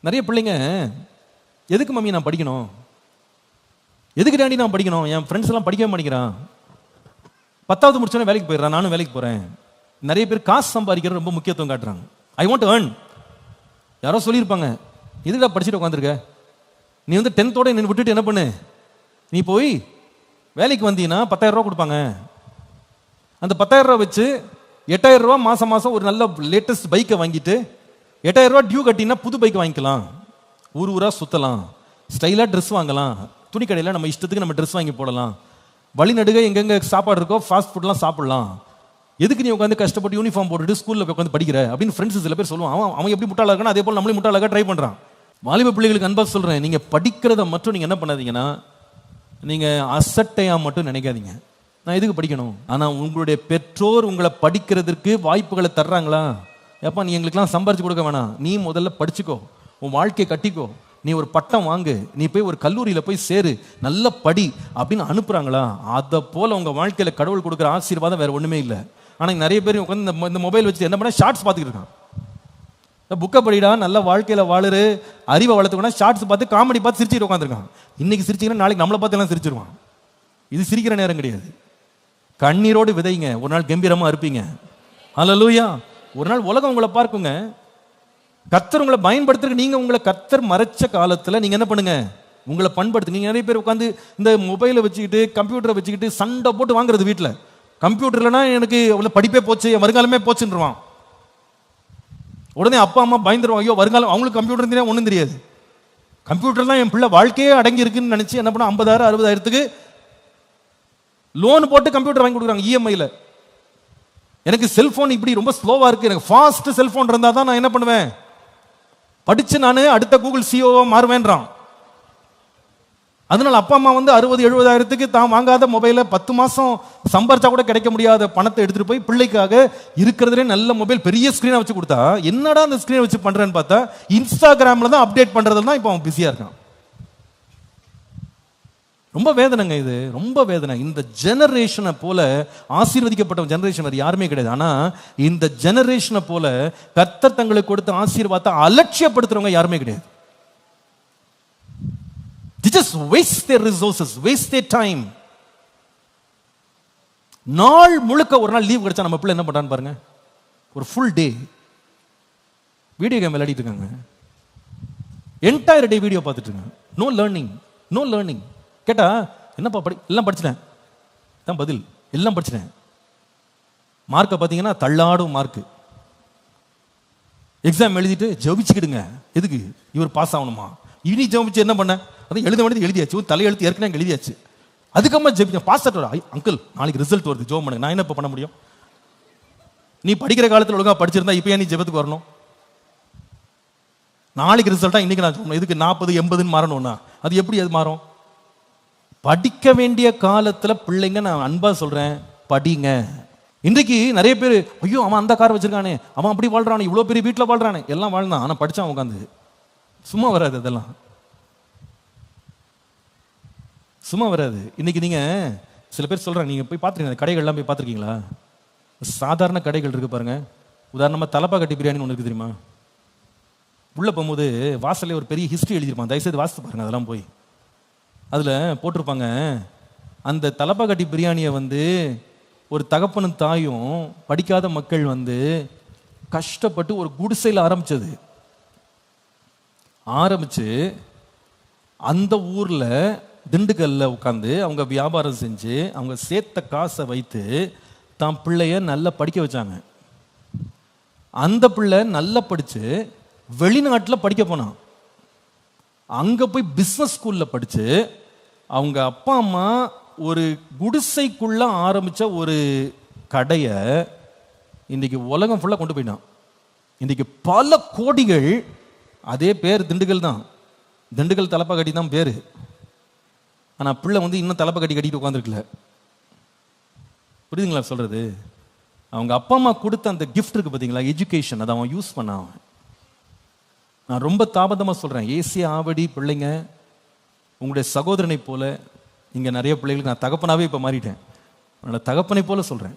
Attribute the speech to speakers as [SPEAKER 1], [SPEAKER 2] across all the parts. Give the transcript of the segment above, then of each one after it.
[SPEAKER 1] நிறைய பிள்ளைங்க எதுக்கு மம்மி நான் படிக்கணும்? எதுக்கு டாண்டி நான் படிக்கணும்? என் ஃப்ரெண்ட்ஸ் எல்லாம் படிக்கவே மாட்டேங்கிறான். பத்தாவது முடிச்சோன்னே வேலைக்கு போயிடுறான். நானும் வேலைக்கு போகிறேன் நிறைய பேர் காசு சம்பாதிக்கிறது ரொம்ப முக்கியத்துவம் காட்டுறாங்க. ஐ வாண்ட் ஏர்ன் யாரோ சொல்லியிருப்பாங்க எதுக்குடா படிச்சுட்டு உட்காந்துருக்க? நீ வந்து டென்த்தோட நின்று விட்டுட்டு என்ன பண்ணு? நீ போய் வேலைக்கு வந்தீங்கன்னா பத்தாயிரம் ரூபா கொடுப்பாங்க. அந்த பத்தாயிரம் ரூபா வச்சு எட்டாயிரம் ரூபா மாசம் மாசம் ஒரு நல்ல லேட்டஸ்ட் பைக்கை வாங்கிட்டு எட்டாயிரம் ரூபா டியூ கட்டினா புது பைக் வாங்கிக்கலாம். ஊர் ஊராக சுத்தலாம். ஸ்டைலாக ட்ரெஸ் வாங்கலாம். துணி கடையில் நம்ம இஷ்டத்துக்கு நம்ம ட்ரெஸ் வாங்கி போடலாம். வழிநடுக எங்கெங்க சாப்பாடு இருக்கோ ஃபாஸ்ட் ஃபுட்லாம் சாப்பிடலாம். எதுக்கு நீ உட்காந்து கஷ்டப்பட்டு யூனிஃபார்ம் போட்டுட்டு ஸ்கூலில் போய் உட்காந்து படிக்கிற? அப்படின்னு ஃப்ரெண்ட்ஸ் சில பேர் சொல்லுவான் அவன் அவன் எப்படி முட்டாளாக இருக்கானோ அதே போல் நம்மளே முட்டாளாக ட்ரை பண்ணுறான் வாலிப பிள்ளைகளுக்கு அன்பாக சொல்கிறேன் நீங்கள் படிக்கிறத மட்டும் நீங்கள் என்ன பண்ணாதீங்கன்னா நீங்கள் அசட்டையாக மட்டும் நினைக்காதீங்க. நான் எதுக்கு படிக்கணும்? ஆனால் உங்களுடைய பெற்றோர் உங்களை படிக்கிறதுக்கு வாய்ப்புகளை தர்றாங்களா? ஏப்பா நீ எங்களுக்குலாம் சம்பாரிச்சு கொடுக்க வேணாம். நீ முதல்ல படிச்சுக்கோ. உன் வாழ்க்கையை கட்டிக்கோ. நீ ஒரு பட்டம் வாங்கு. நீ போய் ஒரு கல்லூரியில் போய் சேரு. நல்ல படி அப்படின்னு அனுப்புகிறாங்களா அதை போல் உங்கள் வாழ்க்கையில் கடவுள் கொடுக்குற ஆசீர்வாதம் வேறு ஒன்றுமே இல்லை. ஆனால் நிறைய பேர் உட்காந்து இந்த இந்த மொபைல் வச்சு என்ன பண்ண? ஷார்ட்ஸ் பார்த்துக்கிட்டு இருக்கான். புக்கை படிடா நல்ல வாழ்க்கையில் வாழுறு. அறிவை வளர்த்துக்கணும் ஷார்ட்ஸ் பார்த்து காமெடி பார்த்து சிரிச்சுட்டு உட்காந்துருக்கான் இன்னைக்கு சிரிச்சிங்கன்னா நாளைக்கு நம்மளை பார்த்து எல்லாம் சிரிச்சிருவான். இது சிரிக்கிற நேரம் கிடையாது. கண்ணீரோடு விதைங்க. ஒரு நாள் கம்பீரமாக இருப்பீங்க ஹalleluya ஒரு நாள் உலகம் உங்களை பார்க்குங்க. கத்தர் உங்களை பயன்படுத்துறதுக்கு நீங்கள் உங்களை கத்தர் மறைச்ச காலத்தில் நீங்கள் என்ன பண்ணுங்க? உங்களை பண்படுத்துங்க. நிறைய பேர் உட்காந்து இந்த மொபைலை வச்சுக்கிட்டு கம்ப்யூட்டரை வச்சுக்கிட்டு சண்டை போட்டு வாங்குறது வீட்டில் கம்ப்யூட்டர்லனா எனக்கு அவ்வளோ படிப்பே போச்சு என் வருங்காலமே போச்சுன்றான் உடனே அப்பா அம்மா பயந்துருவாங்க. ஐயோ வருங்காலம் அவங்களுக்கு கம்ப்யூட்டர் தெரியாது ஒன்றும் தெரியாது. கம்ப்யூட்டர் தான் என் பிள்ளை வாழ்க்கையே அடங்கி இருக்குன்னு நினச்சி என்ன பண்ண? ஐம்பதாயிரம் அறுபதாயிரத்துக்கு லோன் போட்டு கம்ப்யூட்டர் வாங்கி கொடுக்குறாங்க இஎம்ஐயில் எனக்கு செல்போன் இப்படி ரொம்ப ஸ்லோவா இருக்கு. எனக்கு ஃபாஸ்ட் செல்போன் இருந்தா தான் நான் என்ன பண்ணுவேன்? படிச்சு நான் அடுத்த கூகுள் சிஓவா மாறுவேன்றான். அதனால அப்பா அம்மா வந்து அறுபது எழுபதாயிரத்துக்கு தான் வாங்காத மொபைலை பத்து மாசம் சம்பாரிச்சா கூட கிடைக்க முடியாத பணத்தை எடுத்துட்டு போய் பிள்ளைக்காக இருக்கிறதுலே நல்ல மொபைல் பெரிய ஸ்கிரீனை வச்சு கொடுத்தா என்னடா அந்த ஸ்கிரீனை வச்சு பண்றேன்னு பார்த்தா இன்ஸ்டாகிராம்ல தான் அப்டேட் பண்றதுல தான் இப்போ அவன் பிஸியா இருக்கான். ரொம்ப வேதனைங்க இது ரொம்ப வேதனை. இந்த ஜெனரேஷனை போல ஆசீர்வதிக்கப்பட்ட ஜெனரேஷன் வேறு யாருமே கிடையாது. ஆனால் இந்த ஜெனரேஷனை போல கர்த்தர் தங்களுக்கு கொடுத்த ஆசீர்வாதத்தை அலட்சியப்படுத்துறவங்க யாருமே கிடையாது. They waste waste resources resources, waste their நாள் முழுக்க ஒரு நாள் லீவ் கிடைச்சா நம்ம பிள்ளை என்ன பண்றான்னு பாருங்க. ஒரு ஃபுல் டே வீடியோ கேம் விளையாடிட்டு இருக்காங்க. என்டையர் டே வீடியோ பார்த்துட்டு இருக்காங்க. நோ லேர்னிங் நோ லேர்னிங் கேட்டா என்னப்பா படி எல்லாம் படிச்சிட்டேன். தான் பதில். எல்லாம் படிச்சிட்டேன். மார்க்கை பார்த்தீங்கன்னா தள்ளாடும் மார்க்கு. எக்ஸாம் எழுதிட்டு ஜெபிச்சுக்கிடுங்க. எதுக்கு? இவர் பாஸ் ஆகணுமா? இனி ஜெபிச்சு என்ன பண்ண? அதான் எழுத வேண்டியது எழுதியாச்சு. தலையெழுத்து ஏற்கனவே எழுதியாச்சு. அதுக்கப்புறமா ஜெபிச்சேன் பாஸ் ஆகிட்டு அங்கிள் நாளைக்கு ரிசல்ட் வருது. ஜோம் பண்ணுங்க. நான் என்ன இப்போ பண்ண முடியும்? நீ படிக்கிற காலத்தில் ஒழுங்கா படிச்சிருந்தா இப்போ ஏன் நீ ஜெபத்துக்கு வரணும்? நாளைக்கு ரிசல்ட்டாக இன்னைக்கு நான் சொல்லணும் இதுக்கு நாற்பது எண்பதுன்னு மாறணும்னா. அது எப்படி அது மாறும்? படிக்க வேண்டிய காலத்தில் பிள்ளைங்க நான் அன்பாக சொல்கிறேன் படிங்க. இன்றைக்கு நிறைய பேர் ஐயோ அவன் அந்த கார் வச்சுருக்கானே அவன் அப்படி வாழ்றானே இவ்வளோ பெரிய வீட்டில் வாழ்றானே எல்லாம் வாழ்ந்தான் ஆனால் படிச்சான் உட்காந்து சும்மா வராது அதெல்லாம். சும்மா வராது. இன்றைக்கி நீங்கள் சில பேர் சொல்கிறேன் நீங்கள் போய் பார்த்துருக்கீங்க கடைகள்லாம் போய் பார்த்துருக்கீங்களா சாதாரண கடைகள் இருக்குது பாருங்கள் உதாரணமாக தலப்பா கட்டி பிரியாணி ஒன்று இருக்குது தெரியுமா? உள்ளே போகும்போது வாசலே ஒரு பெரிய ஹிஸ்ட்ரி எழுதியிருப்பான். தயவுசெய்து வாசித்து பாருங்கள் அதெல்லாம் போய். அதில் போட்டிருப்பாங்க. அந்த தலப்பாக்கட்டி பிரியாணியை வந்து ஒரு தகப்பனும் தாயும் படிக்காத மக்கள் வந்து கஷ்டப்பட்டு ஒரு குடிசையில் ஆரம்பித்தது ஆரம்பித்து அந்த ஊரில் திண்டுக்கல்ல உட்காந்து அவங்க வியாபாரம் செஞ்சு அவங்க சேர்த்த காசை வைத்து தான் பிள்ளைய நல்லா படிக்க வச்சாங்க. அந்த பிள்ளை நல்லா படித்து வெளிநாட்டில் படிக்க போனான். அங்கே போய் பிஸ்னஸ் ஸ்கூலில் படித்து அவங்க அப்பா அம்மா ஒரு குடிசைக்குள்ள ஆரம்பித்த ஒரு கடையை இன்றைக்கி உலகம் ஃபுல்லாக கொண்டு போயிட்டான். இன்றைக்கி பல கோடிகள் அதே பேர் திண்டுக்கல் தான். திண்டுக்கல் தலப்பா கட்டி தான் பேர். ஆனால் பிள்ளை வந்து இன்னும் தலப்பா கட்டி கட்டிட்டு உட்காந்துருக்கல புரியுதுங்களா சொல்கிறது அவங்க அப்பா அம்மா கொடுத்த அந்த கிஃப்ட் இருக்கு பார்த்தீங்களா எஜுகேஷன் அதை அவன் யூஸ் பண்ணான். அவன் நான் ரொம்ப தாபதமாக சொல்கிறேன் ஏசி ஆவடி பிள்ளைங்க உங்களுடைய சகோதரனை போல இங்கே நிறைய பிள்ளைகளுக்கு நான் தகப்பனாகவே இப்போ மாறிட்டேன். அதனால் தகப்பனை போல சொல்கிறேன்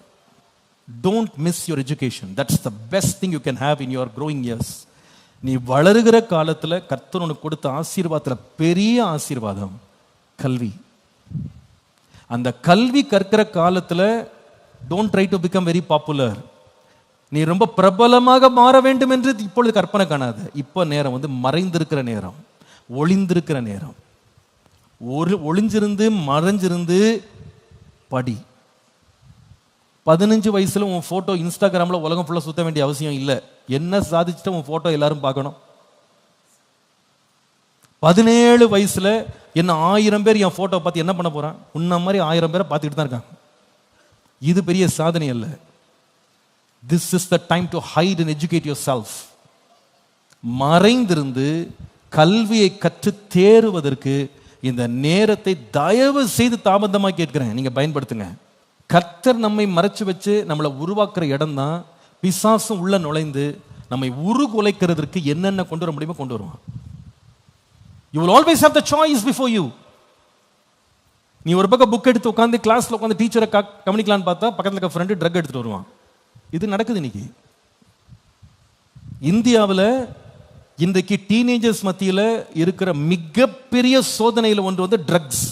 [SPEAKER 1] don't miss your education that's the best thing you can have in your growing years நீ வளருகிற காலத்தில் கர்த்தர் உனக்கு கொடுத்த ஆசீர்வாதத்தில் பெரிய ஆசீர்வாதம். கல்வி. அந்த கல்வி கற்கிற காலத்தில் don't try to become very popular நீ ரொம்ப பிரபலமாக மாற வேண்டும் என்று இப்பொழுது கற்பனை காணாது. இப்போ நேரம் வந்து மறைந்திருக்கிற நேரம். ஒளிந்திருக்கிற நேரம். ஒரு ஒளிஞ்சிருந்து மறைஞ்சிருந்து படி. பதினஞ்சு வயசில் உன் ஃபோட்டோ இன்ஸ்டாகிராமில் உலகம் ஃபுல்லாக சுத்த வேண்டிய அவசியம் இல்லை. என்ன சாதிச்சுட்டு உன் ஃபோட்டோ எல்லாரும் பார்க்கணும். பதினேழு வயசில் என்ன ஆயிரம் பேர் என் ஃபோட்டோ பார்த்து என்ன பண்ண போகிறான் உன்ன மாதிரி ஆயிரம் பேரை பார்த்துக்கிட்டு தான் இருக்காங்க இது பெரிய சாதனை அல்ல. This is the time to hide and educate yourself மறைந்திருந்து கல்வியை கற்று தேறுவதற்கு இந்த நேரத்தை தயவு செய்து தாமதமாக கேட்கிறேன். நீங்க பயன்படுத்துங்க. கர்த்தர் நம்மை மறைச்சு வச்சு நம்மளை உருவாக்குற இடம் தான் பிசாசும் உள்ள நுழைந்து நம்மை உருகுலைக்கிறதுக்கு என்னென்ன கொண்டு வர முடியுமோ கொண்டு வருவான். You will always have the choice before you நீ ஒரு பக்கம் புக் எடுத்து உட்காந்து கிளாஸ்ல உட்காந்து டீச்சரை கவனிக்கலான்னு பார்த்தா பக்கத்துல இருக்க ஃப்ரெண்டு ட்ரக் எடுத்துட்டு வருவான். இது நடக்குது இன்னைக்கு. இந்தியாவில் இன்றைக்கு டீனேஜர்ஸ் மத்தியில் இருக்கிற மிகப்பெரிய சோதனையில் ஒன்று வந்து ட்ரக்ஸ்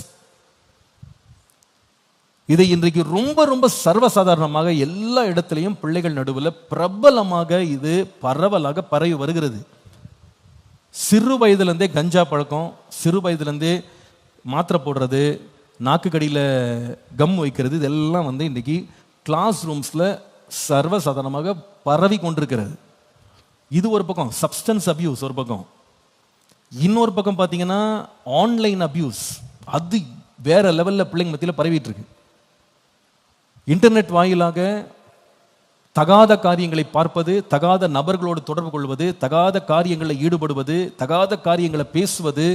[SPEAKER 1] இதை இன்றைக்கு ரொம்ப ரொம்ப சர்வசாதாரணமாக எல்லா இடத்துலையும் பிள்ளைகள் நடுவில் பிரபலமாக இது பரவலாக பரவி வருகிறது. சிறு வயதுலேருந்தே கஞ்சா பழக்கம் சிறு வயதுலேருந்தே மாத்திரை போடுறது நாக்குக்கடியில் கம் வைக்கிறது இதெல்லாம் வந்து இன்றைக்கி கிளாஸ் ரூம்ஸில் சர்வசாதாரணமாக பரவி கொண்டிருக்கிறது. இது ஒரு பக்கம் சப்ஸ்டன்ஸ் அபியூஸ் ஒரு பக்கம். இன்னொரு பக்கம் பார்த்தீங்கன்னா ஆன்லைன் அபியூஸ் அது வேற லெவலில் பிள்ளைங்க மத்தியில் பரவிட்டு இருக்கு. இன்டர்நெட் வாயிலாக தகாத காரியங்களை பார்ப்பது தகாத நபர்களோடு தொடர்பு கொள்வது தகாத காரியங்களில் ஈடுபடுவது தகாத காரியங்களை பேசுவது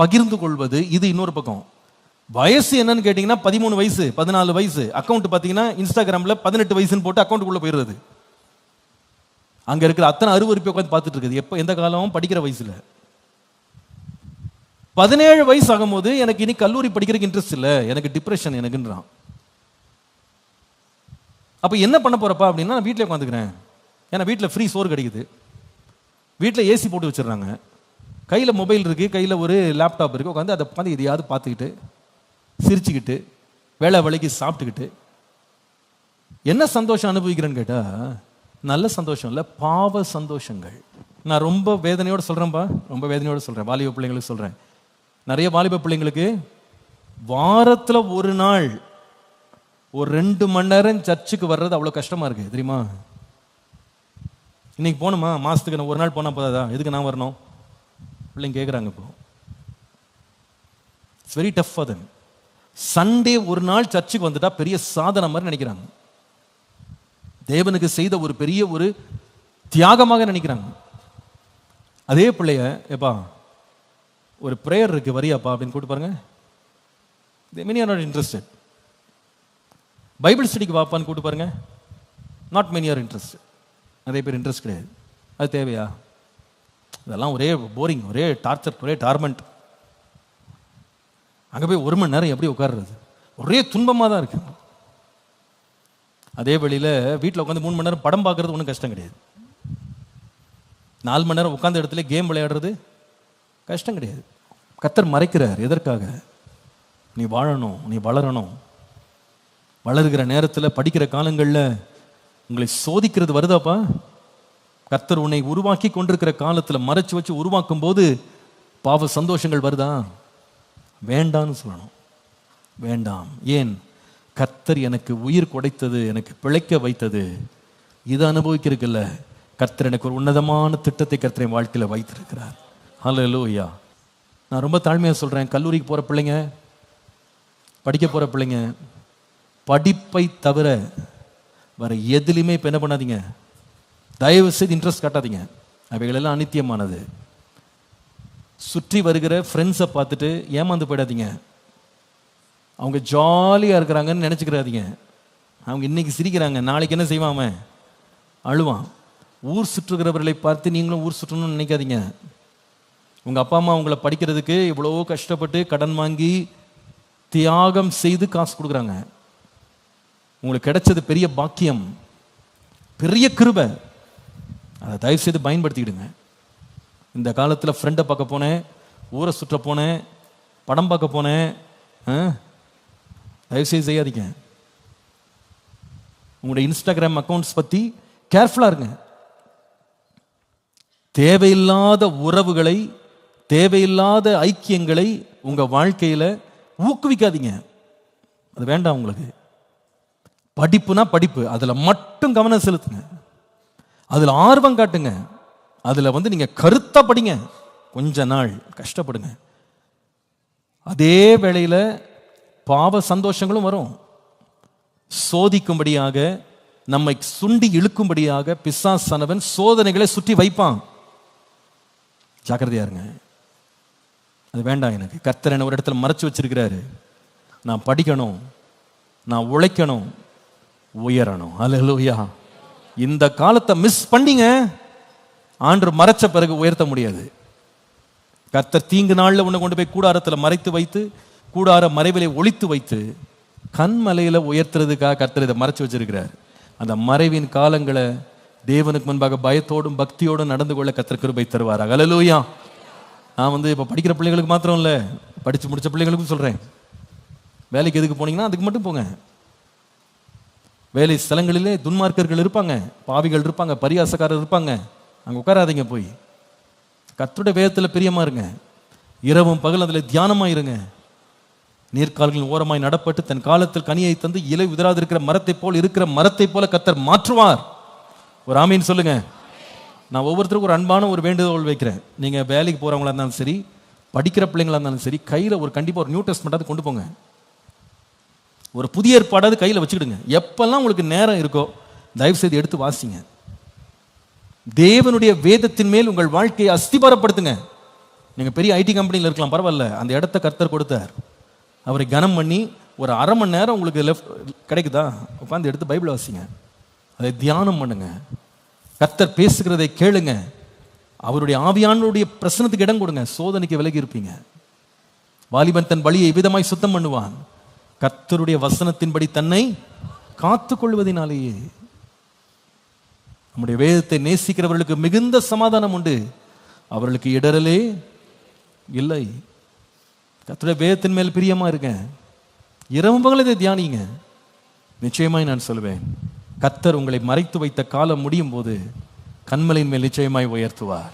[SPEAKER 1] பகிர்ந்து கொள்வது இது இன்னொரு பக்கம். வயசு என்னன்னு கேட்டிங்கன்னா பதிமூணு வயசு பதினாலு வயசு. அக்கௌண்ட் பார்த்தீங்கன்னா இன்ஸ்டாகிராமில் பதினெட்டு வயசுன்னு போட்டு அக்கௌண்ட்டுக்குள்ளே போயிடுறது. அங்கே இருக்கிற அத்தனை அருவருப்பை உட்காந்து பார்த்துட்டு இருக்குது. எப்போ எந்த காலமும் படிக்கிற வயசில். பதினேழு வயசு ஆகும்போது எனக்கு இனி கல்லூரி படிக்கிறதுக்கு இன்ட்ரெஸ்ட் இல்லை. எனக்கு டிப்ரெஷன் எனக்குன்றான். அப்போ என்ன பண்ண போறப்பா அப்படின்னா நான் வீட்டில் உட்காந்துக்கிறேன். ஏன்னா வீட்டில் ஃப்ரீ சோறு கிடைக்குது. வீட்டில் ஏசி போட்டு வச்சிடுறாங்க. கையில் மொபைல் இருக்குது கையில் ஒரு லேப்டாப் இருக்குது உட்காந்து அதை உட்காந்து எதையாவது பார்த்துக்கிட்டு சிரிச்சுக்கிட்டு வேலை வேலைக்கு சாப்பிட்டுக்கிட்டு. என்ன சந்தோஷம் அனுபவிக்கிறேன்னு கேட்டால் நல்ல சந்தோஷம் இல்லை பாவ சந்தோஷங்கள். நான் ரொம்ப வேதனையோடு சொல்கிறேன்ப்பா ரொம்ப வேதனையோடு சொல்கிறேன் வாலிப பிள்ளைங்களுக்கு சொல்கிறேன் நிறைய வாலிப பிள்ளைங்களுக்கு வாரத்தில் ஒரு நாள் ஒரு ரெண்டு மணி நேரம் சர்ச்சுக்கு வர்றது அவ்வளோ கஷ்டமாக இருக்குது தெரியுமா? இன்னைக்கு போகணுமா? மாதத்துக்கு நான் ஒரு நாள் போனால் போதாதா? எதுக்கு நான் வரணும்? பிள்ளைங்க கேட்குறாங்க இப்போ. It's very tough for them Sunday ஒரு நாள் சர்ச்சுக்கு வந்துட்டா பெரிய சாதனை மாதிரி நினைக்கிறாங்க. தேவனுக்கு செய்த ஒரு பெரிய ஒரு தியாகமாக நினைக்கிறாங்க. அதே பிள்ளைய எப்பா ஒரு ப்ரேயர் இருக்கு வரியாப்பா அப்படின்னு கூப்பிட்டு பாருங்க. Many are not interested Bible ஸ்டடிக்கு வாப்பான்னு கூப்பிட்டு பாருங்க. நாட் மெனி ஆர் இன்ட்ரெஸ்ட் நிறைய பேர் இன்ட்ரெஸ்ட் கிடையாது. அது தேவையா? இதெல்லாம் ஒரே போரிங் ஒரே டார்ச்சர் ஒரே டார்மெண்ட் அங்கே போய் ஒரு மணி நேரம் எப்படி உட்கார்றது? ஒரே துன்பமாக தான் இருக்கு. அதே வழியில் வீட்டில் உட்காந்து மூணு மணி நேரம் படம் பார்க்கறது ஒன்றும் கஷ்டம் கிடையாது. நாலு மணி நேரம் உட்காந்த இடத்துல கேம் விளையாடுறது கஷ்டம் கிடையாது. கத்தர் மறைக்கிறார் எதற்காக? நீ வாழணும் நீ வளரணும். வளருகிற நேரத்தில் படிக்கிற காலங்களில் உங்களை சோதிக்கிறது வருதாப்பா? கர்த்தர் உன்னை உருவாக்கி கொண்டிருக்கிற காலத்தில் மறைச்சு வச்சு உருவாக்கும் போது பாவ சந்தோஷங்கள் வருதா? வேண்டான்னு சொல்லணும். வேண்டாம். ஏன்? கர்த்தர் எனக்கு உயிர் கொடைத்தது எனக்கு பிழைக்க வைத்தது. இதை அனுபவிக்கிறதுக்குல்ல. கர்த்தர் எனக்கு ஒரு உன்னதமான திட்டத்தை கர்த்தரை வாழ்க்கையில் வைத்திருக்கிறார். ஹalleluya நான் ரொம்ப தாழ்மையாக சொல்கிறேன் கல்லூரிக்கு போகிற பிள்ளைங்க படிக்க போகிற பிள்ளைங்க படிப்பை தவிர வேறு எதுலையுமே இப்போ என்ன பண்ணாதீங்க? தயவு செய்து இன்ட்ரெஸ்ட் காட்டாதீங்க. அவைகளெல்லாம் அனித்தியமானது. சுற்றி வருகிற ஃப்ரெண்ட்ஸை பார்த்துட்டு ஏமாந்து போயிடாதீங்க. அவங்க ஜாலியாக இருக்கிறாங்கன்னு நினச்சிக்கிறாதீங்க. அவங்க இன்னைக்கு சிரிக்கிறாங்க நாளைக்கு என்ன செய்வான் அவன்? அழுவான். ஊர் சுற்றுகிறவர்களை பார்த்து நீங்களும் ஊர் சுற்றணும்னு நினைக்காதீங்க. உங்கள் அப்பா அம்மா உங்களை படிக்கிறதுக்கு இவ்வளோ கஷ்டப்பட்டு கடன் வாங்கி தியாகம் செய்து காசு கொடுக்குறாங்க. உங்களுக்கு கிடைச்சது பெரிய பாக்கியம் பெரிய கிருபை. அதை தயவு செய்து பயன்படுத்திக்கிடுங்க. இந்த காலத்தில் ஃப்ரெண்டை பார்க்க போனேன் ஊரை சுற்ற போனேன் படம் பார்க்க போனேன் ஆ? தயவுசெய்து செய்யாதீங்க. உங்களுடைய இன்ஸ்டாகிராம் அக்கௌண்ட்ஸ் பற்றி கேர்ஃபுல்லாக இருங்க. தேவையில்லாத உறவுகளை தேவையில்லாத ஐக்கியங்களை உங்கள் வாழ்க்கையில் ஊக்குவிக்காதீங்க. அது வேண்டாம் உங்களுக்கு. படிப்புனா படிப்பு. அதில் மட்டும் கவனம் செலுத்துங்க. அதில் ஆர்வம் காட்டுங்க. அதில் வந்து நீங்கள் கருத்தா படிங்க. கொஞ்ச நாள் கஷ்டப்படுங்க. அதே வேளையில் பாவ சந்தோஷங்களும் வரும். சோதிக்கும்படியாக நம்மை சுண்டி இழுக்கும்படியாக பிசாசனவன் சோதனைகளை சுற்றி வைப்பான். ஜாக்கிரதையா இருங்க. அது வேண்டாம் எனக்கு. கர்த்தர் என்ன ஒரு இடத்துல மறைச்சு வச்சிருக்கிறாரு. நான் படிக்கணும். நான் உழைக்கணும். உயரணும். அல்லேலூயா இந்த காலத்தை மிஸ் பண்ணிங்க. ஆண்டு மறைச்ச பிறகு உயர்த்த முடியாது. கர்த்தர் தீங்கு நாளில் உன்னை கொண்டு போய் கூடாரத்தில் மறைத்து வைத்து கூடார மறைவிலை ஒழித்து வைத்து கண்மலையில் உயர்த்துறதுக்காக கர்த்தர் இதை மறைச்சு வச்சிருக்கிறார். அந்த மறைவின் காலங்களை தேவனுக்கு முன்பாக பயத்தோடும் பக்தியோடும் நடந்து கொள்ள கர்த்தர் கிருபை தருவார் அகலலூயா நான் வந்து இப்போ படிக்கிற பிள்ளைங்களுக்கு மாத்திரம் இல்லை படித்து முடித்த பிள்ளைங்களுக்கும் சொல்கிறேன் வேலைக்கு எதுக்கு போனீங்கன்னா அதுக்கு மட்டும் போங்க. வேலை ஸ்தலங்களிலே துன்மார்க்கர்கள் இருப்பாங்க பாவிகள் இருப்பாங்க பரியாசக்காரர் இருப்பாங்க. அங்கே உட்காராதீங்க போய். கர்த்தருடைய வேதத்தில் பிரியமா இருங்க. இரவும் பகல் அதில் தியானமாக இருங்க. நீர்க்கால்களின் ஓரமாய் நடப்பட்டு தன் காலத்தில் கனியை தந்து இலை உதிராதிருக்கிற மரத்தை போல் இருக்கிற மரத்தை போல கத்தர் மாற்றுவார். ஒரு ஆமீன் சொல்லுங்க. நான் ஒவ்வொருத்தருக்கும் ஒரு அன்பான ஒரு வேண்டுகோள் வைக்கிறேன். நீங்க வேலைக்கு போறவங்களா இருந்தாலும் சரி படிக்கிற பிள்ளைங்களா இருந்தாலும் சரி கையில ஒரு கண்டிப்பா ஒரு நியூ டெஸ்ட்மெண்ட்டாவது கொண்டு போங்க. ஒரு புதிய ஏற்பாடாவது கையில வச்சுக்கிடுங்க. எப்பெல்லாம் உங்களுக்கு நேரம் இருக்கோ தயவு செய்து எடுத்து வாசிங்க. தேவனுடைய வேதத்தின் மேல் உங்கள் வாழ்க்கையை அஸ்திபாரப்படுத்துங்க. நீங்க பெரிய ஐடி கம்பெனியில் இருக்கலாம் பரவாயில்ல. அந்த இடத்த கர்த்தர் கொடுத்தார். அவரை கனம் பண்ணி ஒரு அரை மணி நேரம் உங்களுக்கு லெஃப்ட் கிடைக்குதா? உட்காந்து எடுத்து பைபிள் வாசிங்க. அதை தியானம் பண்ணுங்க. கர்த்தர் பேசுகிறதை கேளுங்க. அவருடைய ஆவியானுடைய பிரசனத்துக்கு இடம் கொடுங்க. சோதனைக்கு விலகி இருப்பீங்க. வாலிபன் தன் வழியை விதமாய் சுத்தம் பண்ணுவான். கர்த்தருடைய வசனத்தின்படி தன்னை காத்து கொள்வதனாலேயே நம்முடைய வேதத்தை நேசிக்கிறவர்களுக்கு மிகுந்த சமாதானம் உண்டு. அவர்களுக்கு இடரலே இல்லை. கத்துடைய வேதத்தின் மேல் பிரியமா இருக்கேன் இரவு பகல் இதை தியானிங்க. நிச்சயமாய் நான் சொல்லுவேன் கத்தர் உங்களை மறைத்து வைத்த காலம் முடியும் போது கண்மலையின் மேல் நிச்சயமாய் உயர்த்துவார்.